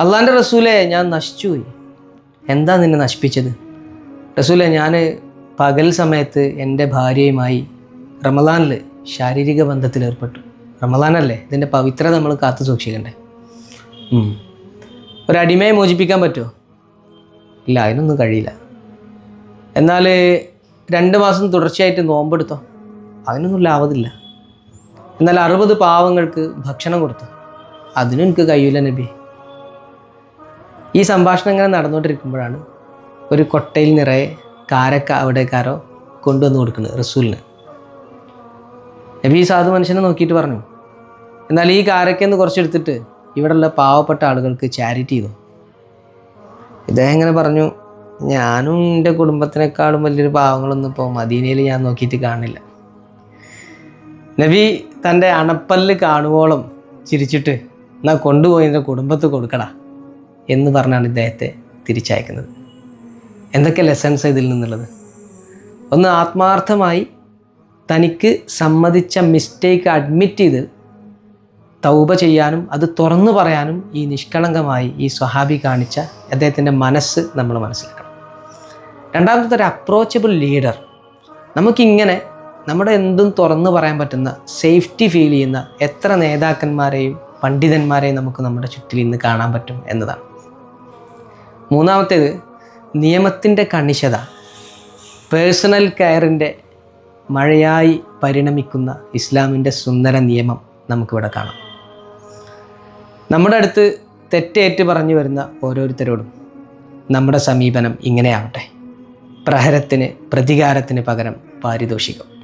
അള്ളാന്റെ റസൂലെ ഞാൻ നശിച്ചുപോയി. എന്താ നിന്നെ നശിപ്പിച്ചത്? റസൂലെ ഞാൻ പകൽ സമയത്ത് എന്റെ ഭാര്യയുമായി റമദാനിൽ ശാരീരിക ബന്ധത്തിൽ ഏർപ്പെട്ടു. റമദാനല്ലേ? ഇതിന്റെ പവിത്രത നമ്മൾ കാത്തു സൂക്ഷിക്കണ്ടേ? ഒരടിമയെ മോചിപ്പിക്കാൻ പറ്റുമോ? ഇല്ല അതിനൊന്നും കഴിയില്ല. എന്നാൽ രണ്ട് മാസം തുടർച്ചയായിട്ട് നോമ്പെടുത്തോ? അതിനൊന്നും ലാഭത്തില്ല. എന്നാൽ അറുപത് പാവങ്ങൾക്ക് ഭക്ഷണം കൊടുത്തു? അതിനും എനിക്ക് കഴിയില്ല നബി. ഈ സംഭാഷണം ഇങ്ങനെ നടന്നുകൊണ്ടിരിക്കുമ്പോഴാണ് ഒരു കൊട്ടയിൽ നിറയെ കാരക്ക അവിടേക്കാരോ കൊണ്ടുവന്ന് കൊടുക്കുന്നത് റസൂലിന്. നബി സാധു മനുഷ്യനെ നോക്കിയിട്ട് പറഞ്ഞു എന്നാൽ ഈ കാരക്കെന്ന് കുറച്ചെടുത്തിട്ട് ഇവിടെയുള്ള പാവപ്പെട്ട ആളുകൾക്ക് ചാരിറ്റി ചെയ്തു? ഇദ്ദേഹം ഇങ്ങനെ പറഞ്ഞു ഞാനും എന്റെ കുടുംബത്തിനേക്കാളും വലിയൊരു പാവങ്ങളൊന്നും ഇപ്പോൾ മദീനയിൽ ഞാൻ നോക്കിയിട്ട് കാണില്ല. നബി തന്റെ അണപ്പല്ല് കാണുവോളം ചിരിച്ചിട്ട് എന്നാൽ കൊണ്ടുപോയി എന്റെ കുടുംബത്ത് കൊടുക്കടാ. എന്ന് പറഞ്ഞാണ് ഇദ്ദേഹത്തെ തിരിച്ചയക്കുന്നത്. എന്തൊക്കെ ലെസൺസ് ഇതിൽ നിന്നുള്ളത്? ഒന്ന് ആത്മാർത്ഥമായി തനിക്ക് സമ്മതിച്ച മിസ്റ്റേക്ക് അഡ്മിറ്റ് ചെയ്ത് തൗബ ചെയ്യാനും അത് തുറന്നു പറയാനും ഈ നിഷ്കളങ്കമായി ഈ സ്വഹാബി കാണിച്ച അദ്ദേഹത്തിന്റെ മനസ്സ് നമ്മൾ മനസ്സിലാക്കണം. രണ്ടാമത്തെ ഒരു അപ്രോച്ചബിൾ ലീഡർ നമുക്കിങ്ങനെ നമ്മുടെ എന്തും തുറന്നു പറയാൻ പറ്റുന്ന സേഫ്റ്റി ഫീൽ ചെയ്യുന്ന എത്ര നേതാക്കന്മാരെയും പണ്ഡിതന്മാരെയും നമുക്ക് നമ്മുടെ ചുറ്റിൽ ഇന്ന് കാണാൻ പറ്റും എന്നതാണ്. മൂന്നാമത്തേത് നിയമത്തിന്റെ കണിശത. പേഴ്സണൽ കെയറിന്റെ മഴയായി പരിണമിക്കുന്ന ഇസ്ലാമിന്റെ സുന്ദര നിയമം നമുക്കിവിടെ കാണാം. നമ്മുടെ അടുത്ത് തെറ്റേറ്റ് പറഞ്ഞു വരുന്ന ഓരോരുത്തരോടും നമ്മുടെ സമീപനം ഇങ്ങനെയാവട്ടെ. പ്രഹരത്തിന് പ്രതികാരത്തിന് പകരം പാരിതോഷികം.